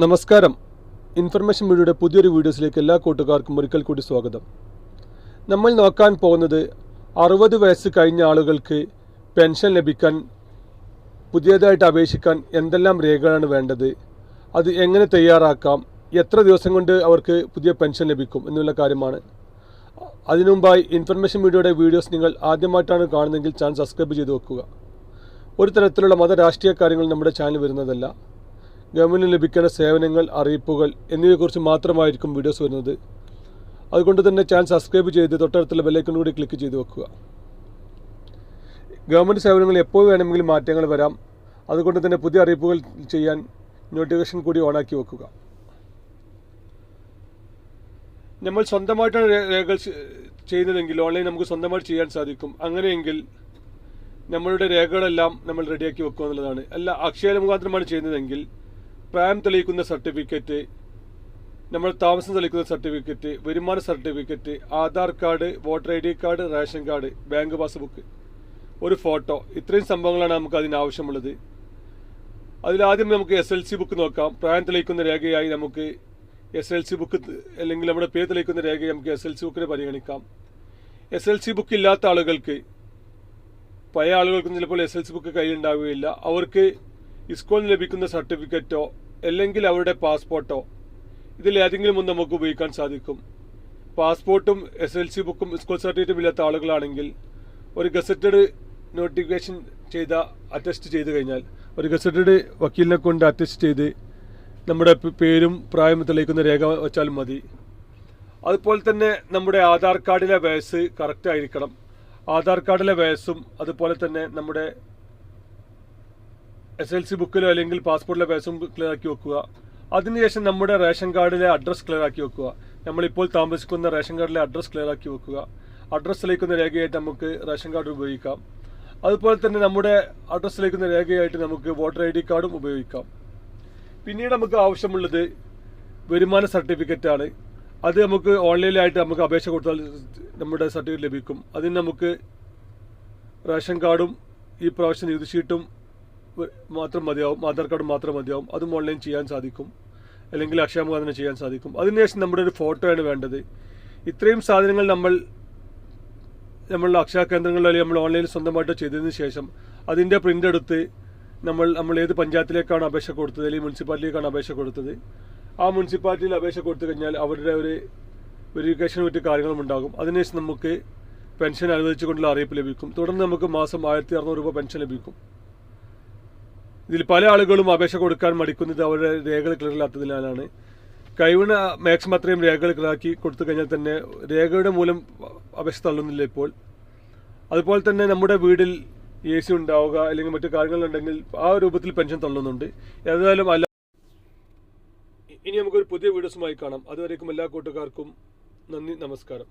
നമസ്കാരം. ഇൻഫർമേഷൻ മീഡിയയുടെ പുതിയൊരു വീഡിയോസിലേക്ക് എല്ലാ കൂട്ടുകാർക്കും ഒരിക്കൽ കൂടി സ്വാഗതം. നമ്മൾ നോക്കാൻ പോകുന്നത് അറുപത് വയസ്സ് കഴിഞ്ഞ ആളുകൾക്ക് പെൻഷൻ ലഭിക്കാൻ പുതിയതായിട്ട് അപേക്ഷിക്കാൻ എന്തെല്ലാം രേഖകളാണ് വേണ്ടത് അത് എങ്ങനെ തയ്യാറാക്കാം എത്ര ദിവസം കൊണ്ട് അവർക്ക് പുതിയ പെൻഷൻ ലഭിക്കും എന്നുള്ള കാര്യമാണ്. അതിനുമുമ്പായി ഇൻഫർമേഷൻ മീഡിയയുടെ വീഡിയോസ് നിങ്ങൾ ആദ്യമായിട്ടാണ് കാണുന്നതെങ്കിൽ ചാനൽ സബ്സ്ക്രൈബ് ചെയ്ത് വെക്കുക. ഒരു തരത്തിലുള്ള മത രാഷ്ട്രീയ കാര്യങ്ങൾ നമ്മുടെ ചാനൽ വരുന്നതല്ല. ഗവൺമെന്റിന് ലഭിക്കേണ്ട സേവനങ്ങൾ അറിയിപ്പുകൾ എന്നിവയെക്കുറിച്ച് മാത്രമായിരിക്കും വീഡിയോസ് വരുന്നത്. അതുകൊണ്ട് തന്നെ ചാനൽ സബ്സ്ക്രൈബ് ചെയ്ത് തൊട്ടടുത്തുള്ള ബെല്ലൈക്കൺ കൂടി ക്ലിക്ക് ചെയ്ത് വെക്കുക. ഗവൺമെന്റ് സേവനങ്ങൾ എപ്പോൾ വേണമെങ്കിലും മാറ്റങ്ങൾ വരാം. അതുകൊണ്ട് തന്നെ പുതിയ അറിയിപ്പുകൾ ചെയ്യാൻ നോട്ടിഫിക്കേഷൻ കൂടി ഓണാക്കി വെക്കുക. നമ്മൾ സ്വന്തമായിട്ടാണ് രേഖകൾ ചെയ്യുന്നതെങ്കിൽ ഓൺലൈൻ നമുക്ക് സ്വന്തമായിട്ട് ചെയ്യാൻ സാധിക്കും. അങ്ങനെയെങ്കിൽ നമ്മളുടെ രേഖകളെല്ലാം നമ്മൾ റെഡിയാക്കി വെക്കുക എന്നുള്ളതാണ്. അല്ല അക്ഷയ മുഖാന്തരമാണ് ചെയ്യുന്നതെങ്കിൽ പ്രായം തെളിയിക്കുന്ന സർട്ടിഫിക്കറ്റ് നമ്മൾ താമസം തെളിയിക്കുന്ന സർട്ടിഫിക്കറ്റ് വരുമാന certificate Aadhaar card voter I D card ration card bank passbook ഒരു ഫോട്ടോ. ഇത്രയും സംഭവങ്ങളാണ് നമുക്ക് അതിനാവശ്യമുള്ളത് അതിലാദ്യം നമുക്ക് എസ് എൽ സി ബുക്ക് നോക്കാം. പ്രായം തെളിയിക്കുന്ന രേഖയായി നമുക്ക് എസ് എൽ സി ബുക്ക് അല്ലെങ്കിൽ നമ്മുടെ പേര് തെളിയിക്കുന്ന രേഖയായി നമുക്ക് എസ് എൽ സി ബുക്കിനെ പരിഗണിക്കാം. എസ് എൽ സി ബുക്ക് ഇല്ലാത്ത ആളുകൾക്ക് പഴയ ആളുകൾക്കും ചിലപ്പോൾ എസ് എൽ സി ബുക്ക് കയ്യിലുണ്ടാവുകയില്ല. അവർക്ക് സ്കൂളിൽ ലഭിക്കുന്ന സർട്ടിഫിക്കറ്റോ അല്ലെങ്കിൽ അവരുടെ പാസ്പോർട്ടോ ഇതിലേതെങ്കിലും ഒന്ന് നമുക്ക് ഉപയോഗിക്കാൻ സാധിക്കും. പാസ്പോർട്ടും എസ് എൽ സി ബുക്കും സ്കൂൾ സർട്ടിഫിക്കറ്റും ഇല്ലാത്ത ആളുകളാണെങ്കിൽ ഒരു ഗസറ്റഡ് നോട്ടിഫിക്കേഷൻ ചെയ്ത അറ്റസ്റ്റ് ചെയ്ത് കഴിഞ്ഞാൽ ഒരു ഗസറ്റഡ് വക്കീലിനെ കൊണ്ട് അറ്റസ്റ്റ് ചെയ്ത് നമ്മുടെ പേരും പ്രായം തെളിയിക്കുന്ന രേഖ വച്ചാലും മതി. അതുപോലെ തന്നെ നമ്മുടെ ആധാർ കാർഡിലെ വയസ്സ് കറക്റ്റ് ആയിരിക്കണം. ആധാർ കാർഡിലെ വയസ്സും അതുപോലെ തന്നെ നമ്മുടെ എസ് എൽ സി ബുക്കിലോ അല്ലെങ്കിൽ പാസ്പോർട്ടിലെ പേഴ്സും ക്ലിയർ ആക്കി വെക്കുക. അതിനുശേഷം നമ്മുടെ റേഷൻ കാർഡിലെ അഡ്രസ്സ് ക്ലിയർ ആക്കി വെക്കുക. നമ്മളിപ്പോൾ താമസിക്കുന്ന റേഷൻ കാർഡിലെ അഡ്രസ്സ് ക്ലിയർ ആക്കി വെക്കുക. അഡ്രസ്സ് തെളിയിക്കുന്ന രേഖയായിട്ട് നമുക്ക് റേഷൻ കാർഡ് ഉപയോഗിക്കാം. അതുപോലെ തന്നെ നമ്മുടെ അഡ്രസ്സ് തെളിയിക്കുന്ന രേഖയായിട്ട് നമുക്ക് വോട്ടർ ഐ ഡി കാർഡും ഉപയോഗിക്കാം. പിന്നീട് നമുക്ക് ആവശ്യമുള്ളത് വരുമാന സർട്ടിഫിക്കറ്റ് ആണ്. അത് നമുക്ക് ഓൺലൈനിലായിട്ട് നമുക്ക് അപേക്ഷ കൊടുത്താൽ നമ്മുടെ സർട്ടിഫിക്കറ്റ് ലഭിക്കും. അതിന് നമുക്ക് റേഷൻ കാർഡും ഈ പ്രാവശ്യം നികുതി വ- മാത്രം മതിയാവും ആധാർ കാർഡ് മാത്രം മതിയാവും. അതും ഓൺലൈൻ ചെയ്യാൻ സാധിക്കും. അല്ലെങ്കിൽ അക്ഷയ മുഖാന്തരം ചെയ്യാൻ സാധിക്കും. അതിനുശേഷം നമ്മുടെ ഒരു ഫോട്ടോയാണ് വേണ്ടത്. ഇത്രയും സാധനങ്ങൾ നമ്മൾ നമ്മളുടെ അക്ഷയ കേന്ദ്രങ്ങളിൽ അല്ലെങ്കിൽ നമ്മൾ ഓൺലൈനിൽ സ്വന്തമായിട്ട് ചെയ്തതിന് ശേഷം അതിന്റെ പ്രിന്റ് എടുത്ത് നമ്മൾ നമ്മൾ ഏത് പഞ്ചായത്തിലേക്കാണ് അപേക്ഷ കൊടുത്തത്? അല്ലെങ്കിൽ മുനിസിപ്പാലിറ്റിയിലേക്കാണ് അപേക്ഷ കൊടുത്തത്? ആ മുനിസിപ്പാലിറ്റിയിൽ അപേക്ഷ കൊടുത്തു കഴിഞ്ഞാൽ അവരുടെ ഒരു വെരിഫിക്കേഷൻ പറ്റിയ കാര്യങ്ങളും ഉണ്ടാകും. അതിനുശേഷം നമുക്ക് പെൻഷൻ അനുവദിച്ചുകൊണ്ടുള്ള അറിയിപ്പ് ലഭിക്കും. തുടർന്ന് നമുക്ക് മാസം ആയിരത്തി അറുന്നൂറ് രൂപ പെൻഷൻ ലഭിക്കും. ഇതിൽ പല ആളുകളും അപേക്ഷ കൊടുക്കാൻ മടിക്കുന്നത് അവരുടെ രേഖകൾ ക്ലിയർ ഇല്ലാത്തതിനാലാണ്. കഴിവിന് മാക്സിമം അത്രയും രേഖകൾ ക്ലിയറാക്കി കൊടുത്തു കഴിഞ്ഞാൽ തന്നെ രേഖയുടെ മൂലം അപേക്ഷ തള്ളുന്നില്ല ഇപ്പോൾ. അതുപോലെ തന്നെ നമ്മുടെ വീട്ടിൽ എ സി ഉണ്ടാവുക അല്ലെങ്കിൽ മറ്റു കാര്യങ്ങളുണ്ടെങ്കിൽ ആ രൂപത്തിൽ പെൻഷൻ തള്ളുന്നുണ്ട്. ഏതായാലും അല്ല ഇനി നമുക്കൊരു പുതിയ വീഡിയോസുമായി കാണാം. അതുവരേക്കും എല്ലാ കൂട്ടുകാർക്കും നന്ദി നമസ്കാരം.